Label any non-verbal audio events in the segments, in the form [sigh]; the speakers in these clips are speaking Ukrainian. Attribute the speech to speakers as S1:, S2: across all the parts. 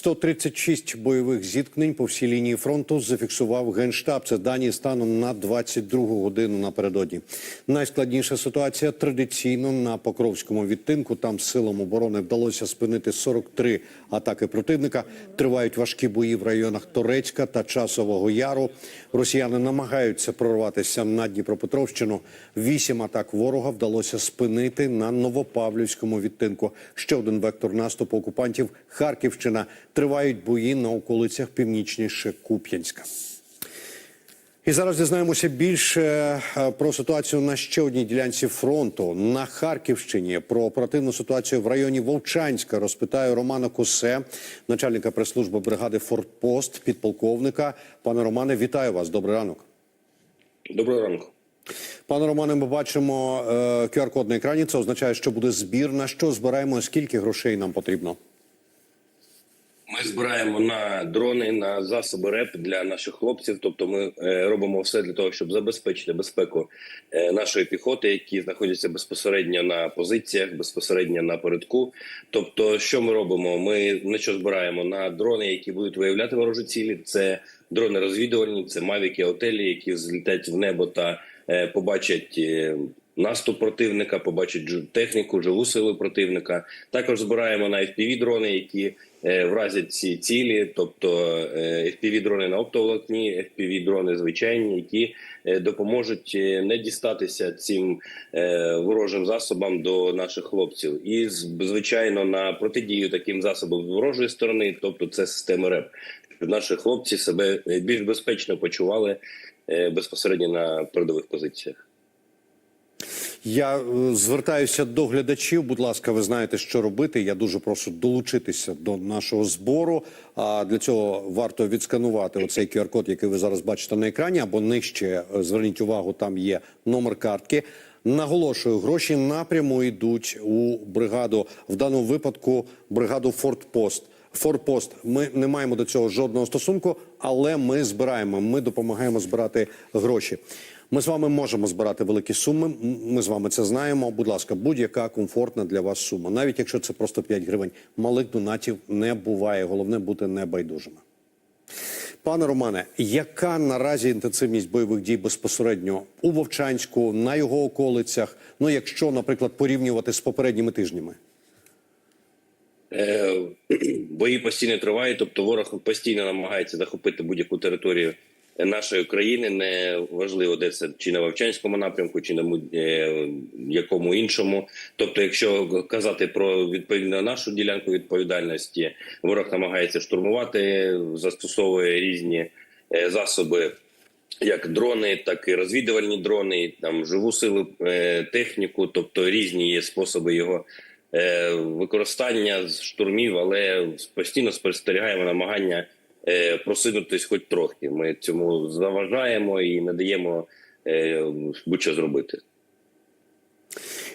S1: 136 бойових зіткнень по всій лінії фронту зафіксував генштаб. Це дані станом на 22 годину напередодні. Найскладніша ситуація традиційно на Покровському відтинку. Там силам оборони вдалося спинити 43 атаки противника. Тривають важкі бої в районах Торецька та Часового Яру. Росіяни намагаються прорватися на Дніпропетровщину. Вісім атак ворога вдалося спинити на Новопавлівському відтинку. Ще один вектор наступу окупантів Харківщина. Тривають бої на околицях північніше Куп'янська. І зараз дізнаємося більше е, про ситуацію на ще одній ділянці фронту на Харківщині. Про оперативну ситуацію в районі Вовчанська розпитаю Романа Косе, начальника прес-служби бригади Фортпост, підполковника. Пане Романе, вітаю вас. Добрий ранок.
S2: Доброго ранку.
S1: Пане Романе, ми бачимо е, QR-код на екрані. Це означає, що буде збір. На що збираємо? Скільки грошей нам потрібно?
S2: Ми збираємо на дрони, на засоби РЕП для наших хлопців. Тобто, ми е, робимо все для того, щоб забезпечити безпеку е, нашої піхоти, які знаходяться безпосередньо на позиціях, безпосередньо на передку. Тобто, що ми робимо? Ми на що збираємо на дрони, які будуть виявляти ворожі цілі. Це дрони розвідувальні, це мавіки, отелі, які злітять в небо та е, побачать. Наступ противника, побачить техніку, живу силу противника. Також збираємо на fpv дрони, які вразять ці цілі, тобто е, fpv дрони на оптоволокні, fpv дрони звичайні, які е, допоможуть е, не дістатися цим е, ворожим засобам до наших хлопців. І звичайно на протидію таким засобам ворожої сторони, тобто це системи РЕП, щоб наші хлопці себе е, більш безпечно почували е, безпосередньо на передових позиціях.
S1: Я е, звертаюся до глядачів. Будь ласка, ви знаєте, що робити. Я дуже прошу долучитися до нашого збору. А для цього варто відсканувати оцей QR-код, який ви зараз бачите на екрані, або нижче. е, Зверніть увагу, там є номер картки. Наголошую, гроші напряму йдуть у бригаду в даному випадку бригаду Фортпост. Форпост. Ми не маємо до цього жодного стосунку, але ми збираємо. Ми допомагаємо збирати гроші. Ми з вами можемо збирати великі суми. Ми з вами це знаємо. Будь ласка, будь-яка комфортна для вас сума, навіть якщо це просто 5 гривень. Малих донатів не буває. Головне бути небайдужими. Пане Романе, яка наразі інтенсивність бойових дій безпосередньо у Вовчанську, на його околицях? Ну, якщо, наприклад, порівнювати з попередніми тижнями?
S2: Е, Бої постійно тривають, тобто ворог постійно намагається захопити будь-яку територію нашої країни. Не важливо, де це чи на Вовчанському напрямку, чи на е, якому іншому. Тобто, якщо казати про відповідно нашу ділянку відповідальності, ворог намагається штурмувати, застосовує різні е, засоби. Як дрони, так і розвідувальні дрони, там живу силу е, техніку, тобто різні є способи його використання з штурмів, але постійно спостерігаємо намагання е, просунутись хоч трохи. Ми цьому заважаємо і не даємо е, будь-що зробити.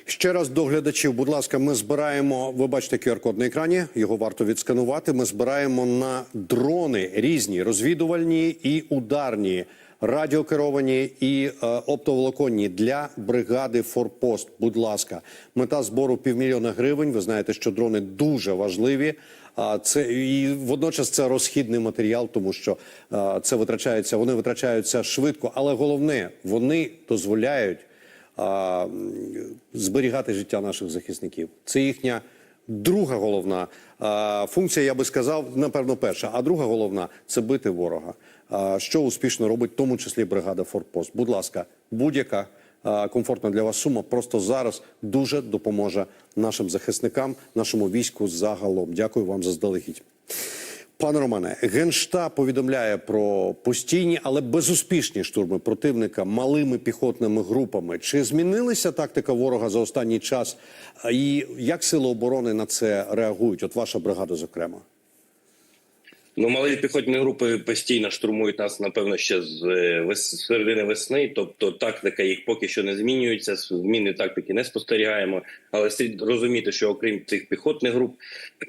S1: Ще раз до глядачів, будь ласка, ми збираємо. Ви бачите QR-код на екрані. Його варто відсканувати. Ми збираємо на дрони різні розвідувальні і ударні, радіокеровані і е, оптоволоконні для бригади Форпост. Будь ласка, мета збору півмільйона гривень. Ви знаєте, що дрони дуже важливі. А це і водночас це розхідний матеріал, тому що це витрачається. Вони витрачаються швидко, але головне, вони дозволяють зберігати життя наших захисників. Це їхня друга головна функція, я би сказав, напевно, перша. А друга головна це бити ворога. Що успішно робить, в тому числі бригада Форпост. Будь ласка, будь-яка комфортна для вас сума просто зараз дуже допоможе нашим захисникам, нашому війську загалом. Дякую вам заздалегідь. Пане Романе, Генштаб повідомляє про постійні, але безуспішні штурми противника малими піхотними групами. Чи змінилася тактика ворога за останній час? І як сили оборони на це реагують? От ваша бригада, зокрема.
S2: Ну, малі піхотні групи постійно штурмують нас, напевно, ще з е, середини весни. Тобто тактика їх поки що не змінюється. Зміни тактики не спостерігаємо. Але слід розуміти, що окрім цих піхотних груп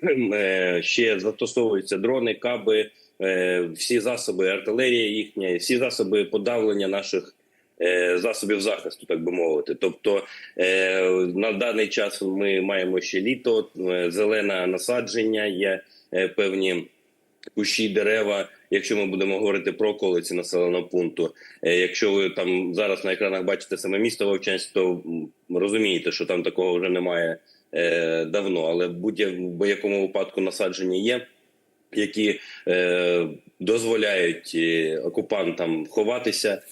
S2: е, ще застосовуються дрони, каби, е, всі засоби, артилерія їхня, всі засоби подавлення наших. Засобів захисту, так би мовити, тобто на даний час ми маємо ще літо, зелене насадження, є певні кущі, дерева. Якщо ми будемо говорити про околиці населеного пункту, Е, якщо ви там зараз на екранах бачите саме місто Вовчанськ, то розумієте, що там такого вже немає е, давно, але будь-якому випадку насадження є. Які е, дозволяють е, окупантам ховатися,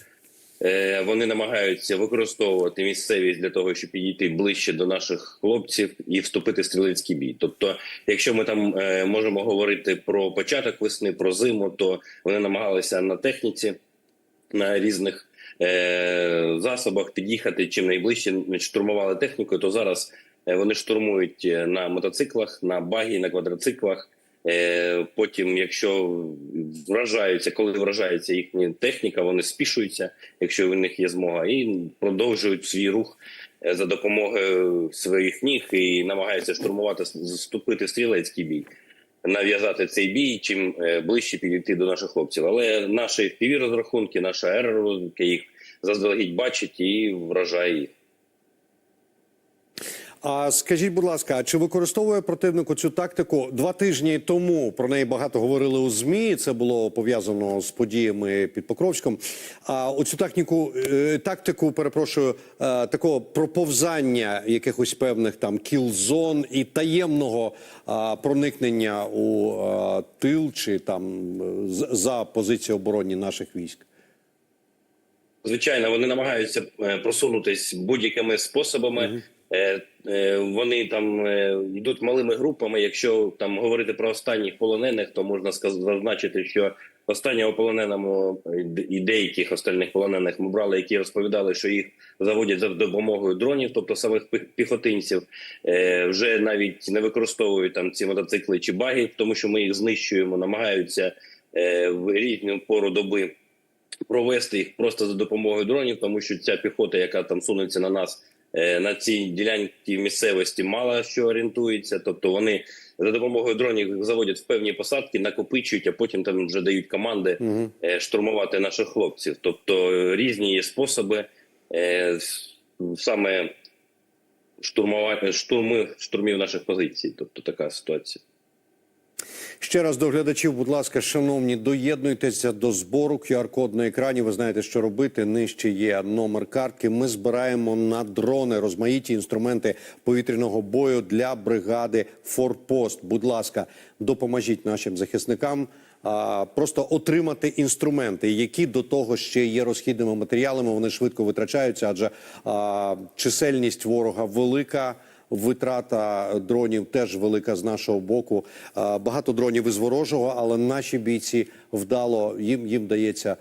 S2: Вони намагаються використовувати місцевість для того, щоб підійти ближче до наших хлопців і вступити в стрілецький бій. Тобто, якщо ми там е, можемо говорити про початок весни, про зиму, то вони намагалися на техніці на різних е, засобах під'їхати чим найближче штурмували технікою. То зараз е, вони штурмують е, на мотоциклах, на багі, на квадроциклах. Е, Потім, якщо вражаються, коли вражається їхня техніка, вони спішуються, якщо в них є змога, і продовжують свій рух е, за допомогою своїх ніг і намагаються штурмувати, вступити стрілецький бій, нав'язати цей бій, чим е, ближче підійти до наших хлопців. Але наші піві розрахунки, наша аеророзвідка їх заздалегідь бачить і вражає їх.
S1: А скажіть, будь ласка, чи використовує противнику цю тактику два тижні тому? Про неї багато говорили у змі. Це було пов'язано з подіями під Покровськом. А оцю техніку е, тактику, перепрошую, е, такого проповзання якихось певних там кіл-зон і таємного проникнення у тил чи там е, за позиції оборонні наших військ.
S2: Звичайно, вони намагаються е, просунутись будь-якими способами. Е, е, Вони там е, йдуть малими групами. Якщо там говорити про останніх полонених, то можна зазначити, що останнього полоненого е, і деяких остальних полонених ми брали, які розповідали, що їх заводять за допомогою дронів, тобто самих піхотинців, вже навіть не використовують там ці мотоцикли чи баги, тому що ми їх знищуємо, намагаються в різну пору доби провести їх просто за допомогою дронів, тому що ця піхота, яка там сунеться на нас на цій ділянці місцевості, мало що орієнтується. Тобто вони за допомогою дронів заводять в певні посадки, накопичують, а потім там вже дають команди е, штурмувати наших хлопців. Тобто е, різні є способи е, саме штурмувати штурми штурмів наших позицій. Тобто така ситуація.
S1: Ще раз до глядачів, будь ласка, шановні, доєднуйтеся до збору. QR-код на екрані. Ви знаєте, що робити. Нижче є номер картки. Ми збираємо на дрони розмаїті інструменти повітряного бою для бригади Форпост. Будь ласка, допоможіть нашим захисникам. Просто отримати інструменти, які до того ще є розхідними матеріалами. Вони швидко витрачаються, адже а, чисельність ворога велика. Витрата дронів теж велика з нашого боку. Багато дронів із ворожого, але наші бійці вдало їм їм дається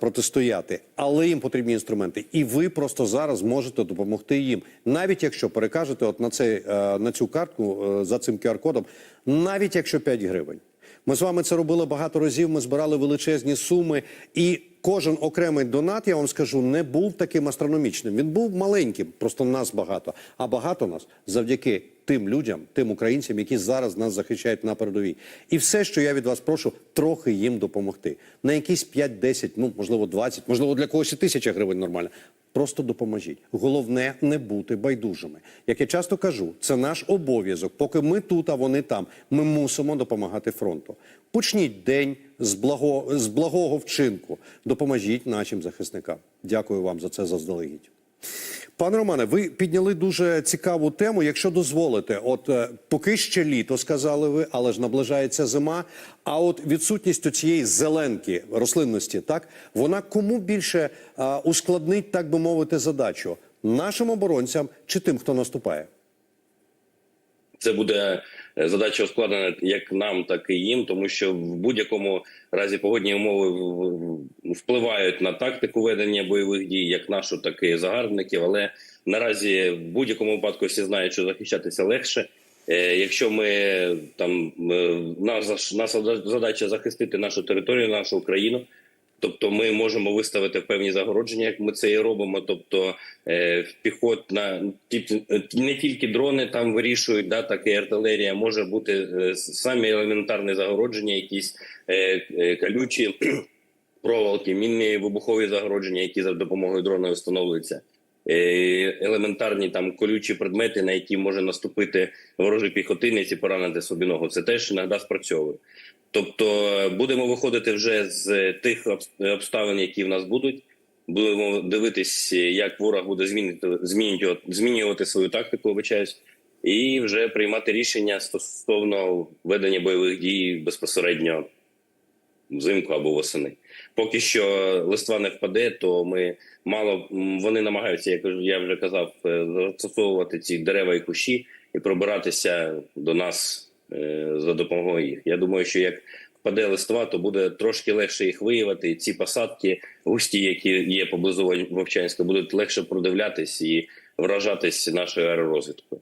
S1: протистояти. Але їм потрібні інструменти, і ви просто зараз можете допомогти їм, навіть якщо перекажете от на цей е, на цю картку е, за цим QR-кодом, навіть якщо 5 гривень. Ми з вами це робили багато разів. Ми збирали величезні суми, і кожен окремий донат, я вам скажу, не був таким астрономічним. Він був маленьким, просто нас багато. А багато нас завдяки тим людям, тим українцям, які зараз нас захищають на передовій. І все, що я від вас прошу, трохи їм допомогти. На якісь 5-10, ну можливо, 20, можливо, для когось і тисяча гривень нормально. Просто допоможіть. Головне не бути байдужими. Як я часто кажу, це наш обов'язок. Поки ми тут, а вони там. Ми мусимо допомагати фронту. Почніть день з благо з благого вчинку. Допоможіть нашим захисникам. Дякую вам за це заздалегідь. Пане Романе, ви підняли дуже цікаву тему. Якщо дозволите, от е, поки ще літо сказали ви, але ж наближається зима. А от відсутність цієї зеленки рослинності, так вона кому більше е, ускладнить, так би мовити, задачу нашим оборонцям чи тим, хто наступає?
S2: Це буде е, задача ускладнена як нам, так і їм, тому що в будь-якому разі погодні умови впливають на тактику ведення бойових дій, як нашу, так і загарбників. Але наразі в будь-якому випадку всі знають, що захищатися легше. Е, Якщо ми там е, наша, наша задача захистити нашу територію, нашу Україну. Тобто ми можемо виставити певні загородження, як ми це і робимо. Тобто е, піхотна ті- не тільки дрони там вирішують, да, так і артилерія може бути е, самі елементарні загородження, якісь е, е, колючі [clears throat] проволоки, мінні вибухові загородження, які за допомогою дрона встановлюються. Е, Елементарні там колючі предмети, на які може наступити ворожий піхотинець і поранити собі ногу. Це теж іноді спрацьовує. Тобто е, будемо виходити вже з тих обставин, які в нас будуть. Будемо дивитись, як ворог буде змінити, змінювати, змінювати свою тактику, вибачаюсь, і вже приймати рішення стосовно ведення бойових дій безпосередньо взимку або восени. Поки що листва не впаде, то ми мало вони намагаються, як я вже казав, е, застосовувати ці дерева і кущі і пробиратися до нас за допомогою їх. Я думаю, що як впаде листва, то буде трошки легше їх виявити. І ці посадки густі, які є поблизу Вовчанська, будуть легше продивлятись і вражатись нашою аеророзвідкою.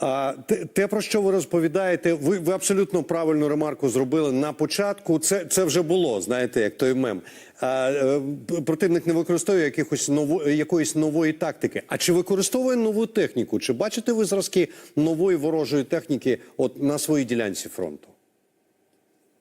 S1: А те, те, про що ви розповідаєте, ви, ви абсолютно правильну ремарку зробили на початку. Це, це вже було, знаєте, як той мем. А, е, противник не використовує якихось ново, якоїсь нової тактики. А чи використовує нову техніку? Чи бачите ви зразки нової ворожої техніки от на своїй ділянці фронту?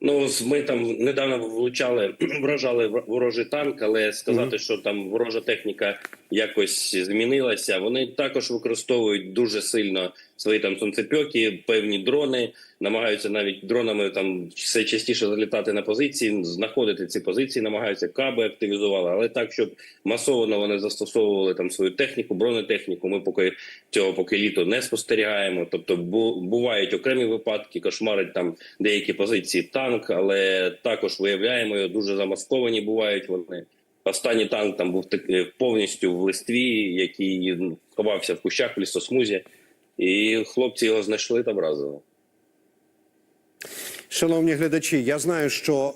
S2: Ну, ми там недавно влучали, [clears throat] вражали ворожий танк, але сказати, що там ворожа техніка якось змінилася. Вони також використовують дуже сильно свої там сонцепьоки, певні дрони, намагаються навіть дронами там все частіше залітати на позиції, знаходити ці позиції, намагаються каби активізували, але так, щоб масово вони застосовували там свою техніку, бронетехніку. Ми поки цього поки літо не спостерігаємо. Тобто, бувають окремі випадки, кошмарить там деякі позиції танк, але також виявляємо його дуже замасковані. Бувають вони. Останній танк там був повністю в листві, який ховався в кущах в лісосмузі, і хлопці його знайшли та вразили.
S1: Шановні глядачі, я знаю, що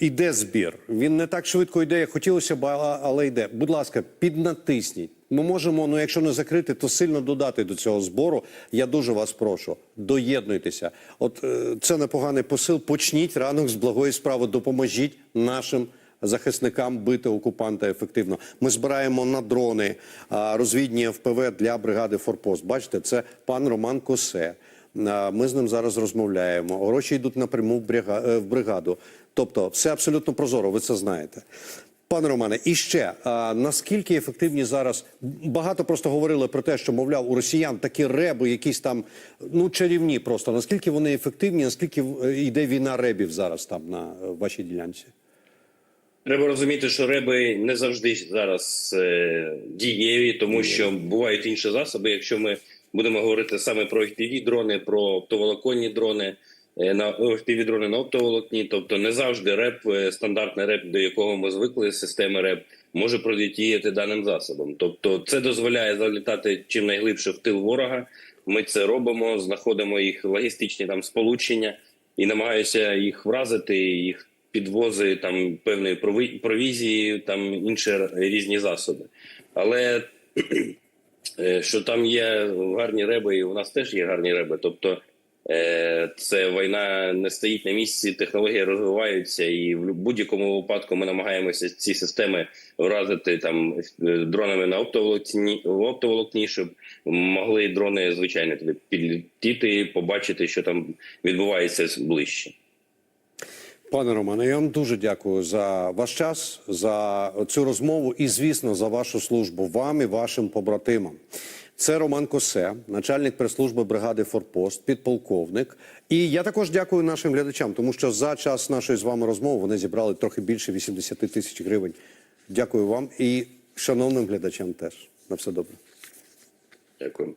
S1: е, йде збір. Він не так швидко йде, як хотілося б, але йде. Будь ласка, піднатисніть. Ми можемо, ну якщо не закрити, то сильно додати до цього збору. Я дуже вас прошу. Доєднуйтеся. От е, це непоганий посил. Почніть ранок з благої справи. Допоможіть нашим. Захисникам бити окупанта ефективно. Ми збираємо на дрони розвідні ФПВ для бригади Форпост. Бачите, це пан Роман Косе. Ми з ним зараз розмовляємо. Гроші йдуть напряму в е, в бригаду. Тобто, все абсолютно прозоро. Ви це знаєте. Пане Романе, і ще а, наскільки ефективні зараз багато просто говорили про те, що мовляв у росіян такі реби, якісь там ну чарівні, просто наскільки вони ефективні, наскільки е, йде війна ребів зараз там на е, вашій ділянці?
S2: Треба розуміти, що реби не завжди зараз е, дієві, тому що бувають інші засоби. Якщо ми будемо говорити саме про fpv дрони, про оптоволоконні дрони, е, на fpv дрони на оптоволокні, тобто не завжди реп, е, стандартний реп, до якого ми звикли системи реп, може протидіяти даним засобом. Тобто, це дозволяє залітати чим найглибше в тил ворога. Ми це робимо, знаходимо їх логістичні там сполучення і намагаємося їх вразити, їх підвози там певної провізії, там інші різні засоби. Але що там є гарні реби, і у нас теж є гарні реби. Тобто е, це війна не стоїть на місці, технології розвиваються, і в будь-якому випадку ми намагаємося ці системи вразити там е, дронами на оптоволокні, оптоволокні, щоб могли дрони звичайно туди підлетіти, побачити, що там відбувається ближче.
S1: Пане Романе, я вам дуже дякую за ваш час, за цю розмову і, звісно, за вашу службу вам і вашим побратимам. Це Роман Косе, начальник прес-служби бригади Форпост, підполковник. І я також дякую нашим глядачам, тому що за час нашої з вами розмови вони зібрали трохи більше 80 тисяч гривень. Дякую вам і шановним глядачам теж. На все добре.
S2: Дякую.